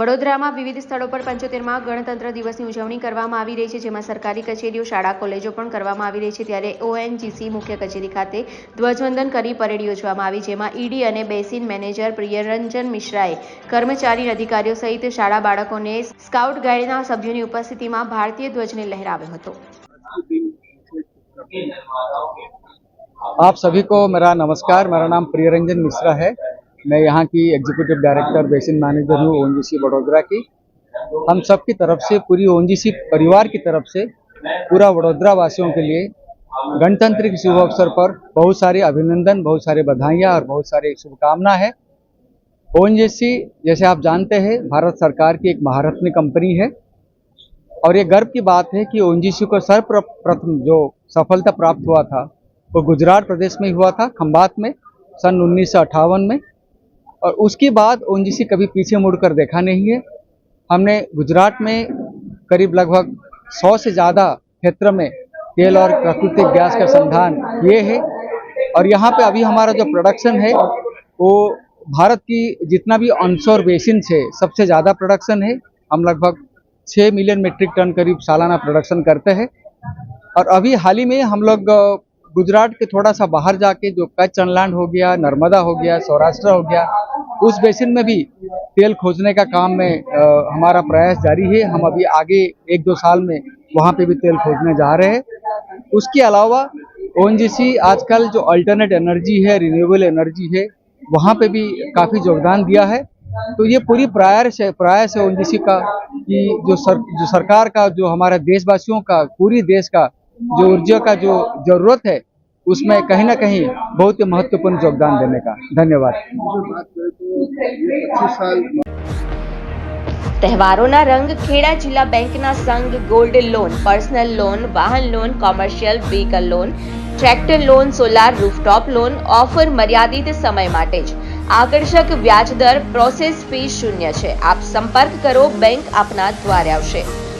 વડોદરામાં વિવિધ સ્થળો પર પંચોતેરમાં ગણતંત્ર દિવસની ઉજવણી કરવામાં આવી રહી છે જેમાં સરકારી કચેરીઓ શાળા કોલેજો પણ કરવામાં આવી રહી છે ત્યારે ઓએનજીસી મુખ્ય કચેરી ખાતે ધ્વજવંદન કરી પરેડ યોજવામાં આવી જેમાં ઈડી અને બેસિન મેનેજર પ્રિયરંજન મિશ્રાએ કર્મચારી અને અધિકારીઓ સહિત શાળા બાળકોને સ્કાઉટ ગાઈડના સભ્યોની ઉપસ્થિતિમાં ભારતીય ધ્વજને લહેરાવ્યો હતો आप सभी को मेरा नमस्कार मेरा नाम प्रियरंजन मिश्रा है मैं यहाँ की एग्जीक्यूटिव डायरेक्टर बेसिन मैनेजर हूँ ओएनजीसी वडोदरा की। हम सब की तरफ़ से, पूरी ओएनजीसी परिवार की तरफ़ से, पूरा वडोदरा वासियों के लिए गणतंत्र के शुभ अवसर पर बहुत सारे अभिनंदन, बहुत सारे बधाइयाँ और बहुत सारी शुभकामना है। ओएनजीसी जैसे आप जानते हैं, भारत सरकार की एक महारत्न कंपनी है। और ये गर्व की बात है कि ओएनजीसी को सर्वप्रथम जो सफलता प्राप्त हुआ था, वो गुजरात प्रदेश में हुआ था, खंबात में, सन उन्नीस सौ अट्ठावन में। और उसके बाद ओएनजीसी कभी पीछे मुड़कर देखा नहीं है। हमने गुजरात में करीब लगभग 100 से ज़्यादा क्षेत्र में तेल और प्राकृतिक गैस का संधान किए हैं और यहाँ पे अभी हमारा जो प्रोडक्शन है, वो भारत की जितना भी ऑनशोर बेसिन है, सबसे ज़्यादा प्रोडक्शन है। हम लगभग छः मिलियन मीट्रिक टन करीब सालाना प्रोडक्शन करते हैं। और अभी हाल ही में हम लोग गुजरात के थोड़ा सा बाहर जाके जो कच्छ अनलैंड हो गया, नर्मदा हो गया, सौराष्ट्र हो गया उस बेसिन में भी तेल खोजने का काम में अ, हमारा प्रयास जारी है। हम अभी आगे एक दो साल में वहाँ पे भी तेल खोजने जा रहे हैं। उसके अलावा ओएनजीसी आजकल जो अल्टरनेट एनर्जी है रिन्यूएबल एनर्जी है वहाँ पे भी काफ़ी योगदान दिया है। तो ये पूरी प्रयास है प्रयास है ओएनजीसी का कि जो सर जो सरकार का जो हमारे देशवासियों का पूरी देश का जो ऊर्जा का जो ज़रूरत है उसमें कहीं ना कहीं बहुत ही महत्वपूर्ण योगदान देने का धन्यवाद बात करें तो ये पच्चीस साल તહેવારોના રંગ ખેડા જિલ્લા બેંકના સંઘ ગોલ્ડ લોન પર્સનલ લોન વાહન loan commercial vehicle loan tractor loan solar rooftop loan offer મર્યાદિત સમય માટે જ આકર્ષક વ્યાજ દર પ્રોસેસ ફી શૂન્ય છે આપ સંપર્ક કરો બેંક આપના દ્વારે આવશે